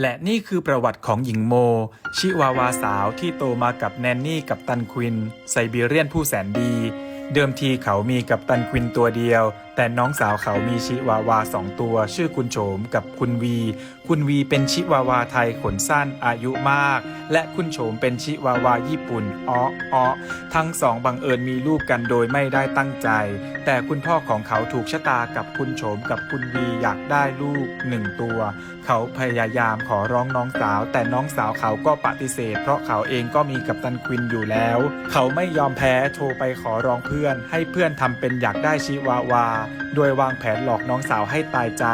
และนี่คือประวัติของหญิงโม ชิวาวาสาวที่โตมากับแนนนี่กับตันควิน ไซบีเรียนผู้แสนดี เดิมทีเขามีกับตันควินตัวเดียว แต่น้องสาวเขามีชิวาวาสองตัว ชื่อคุณโฉมกับคุณวี คุณวีเป็นชิวาวาไทยขนสั้นอายุมาก และคุณโฉมเป็นชิวาวาญี่ปุ่นอ้ออ้อทั้งสองบังเอิญมีลูกกันโดยไม่ได้ตั้งใจ แต่คุณพ่อของเขาถูกชะตากับคุณโฉมกับคุณวีอยากได้ลูกหนึ่งตัว เขาพยายามขอร้องน้องสาว แต่น้องสาวเขาก็ปฏิเสธ เพราะเขาเองก็มีกัปตันควินอยู่แล้ว เขาไม่ยอมแพ้โทรไปขอร้องเพื่อน ให้เพื่อนทำเป็นอยากได้ชิวาวาโดยวางแผนหลอกน้องสาวให้ตายใจ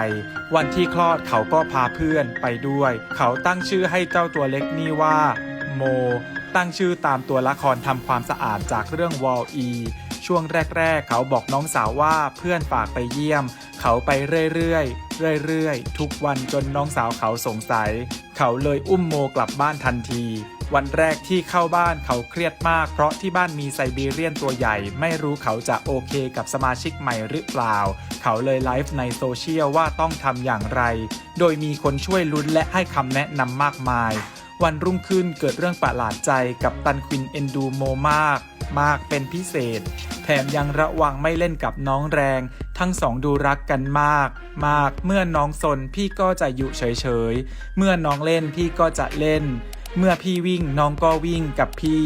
วันที่คลอดเขาก็พาเพื่อนไปด้วย เขาตั้งชื่อให้เจ้าตัวเล็กนี่ว่า โม ตั้งชื่อตามตัวละครทำความสะอาดจากเรื่องวอลอีช่วงแรก ๆ เขาบอกน้องสาวว่าเพื่อนฝากไปเยี่ยม เขาไปเรื่อยๆ เรื่อยๆ ทุกวันจนน้องสาวเขาสงสัย เขาเลยอุ้มโมกลับบ้านทันที วันแรกที่เข้าบ้านเขาเครียดมาก เพราะที่บ้านมีไซบีเรียนตัวใหญ่ ไม่รู้เขาจะโอเคกับสมาชิกใหม่หรือเปล่า เขาเลยไลฟ์ในโซเชียลว่าต้องทำอย่างไร โดยมีคนช่วยลุ้นและให้คำแนะนำมากมาย วันรุ่งขึ้นเกิดเรื่องประหลาดใจกับตันควินเอนดูโมมาก มากเป็นพิเศษ แถมยังระวังไม่เล่นกับน้องแรง ทั้งสองดูรักกันมาก มาก เมื่อน้องสนพี่ก็จะอยู่เฉยๆ เมื่อน้องเล่นพี่ก็จะเล่น เมื่อพี่วิ่งน้องก็วิ่งกับพี่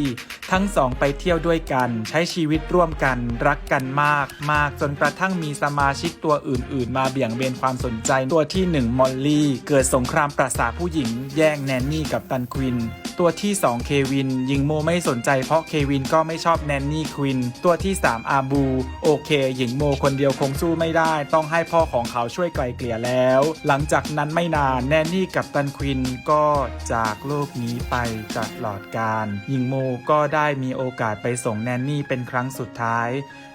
ทั้งสองไปเที่ยวด้วยกัน ใช้ชีวิตร่วมกัน รักกันมากมากจนกระทั่งมีสมาชิกตัวอื่น ๆ มาเบี่ยงเบนความสนใจตัวที่หนึ่งมอลลี่ เกิดสงครามประสาผู้หญิง แย่งแนนนี่กับตันควิน ตัวที่ 2 เควินหญิงโมไม่สนใจเพราะเควินก็ไม่ชอบแนนนี่ควิน ตัวที่ 3 อาบู โอเค หญิงโมคนเดียวคงสู้ไม่ได้ ต้องให้พ่อของเขาช่วยไกลเกลี่ยแล้ว หลังจากนั้นไม่นานแนนนี่กับตันควินก็จากโลกนี้ไปตลอดกาลหญิงโมก็ได้ได้มีโอกาสไปส่งแนนนี่เป็นครั้งสุดท้าย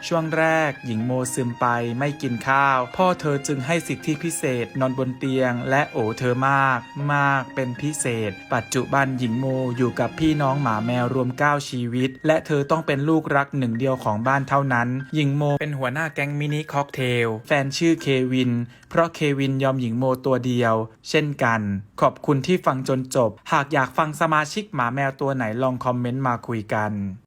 ช่วงแรกหญิงโมซึมไปไม่กินข้าว พ่อเธอจึงให้สิทธิพิเศษนอนบนเตียง และโอเธอมาก มากเป็นพิเศษ ปัจจุบันหญิงโมอยู่กับพี่น้องหมาแมวรวม 9 ชีวิต และเธอต้องเป็นลูกรักหนึ่งเดียวของบ้านเท่านั้น หญิงโมเป็นหัวหน้าแก๊งมินิค็อกเทล แฟนชื่อเควิน เพราะเควินยอมหญิงโมตัวเดียว เช่นกัน ขอบคุณที่ฟังจนจบ หากอยากฟังสมาชิกหมาแมวตัวไหนลองคอมเมนต์มาคุยกัน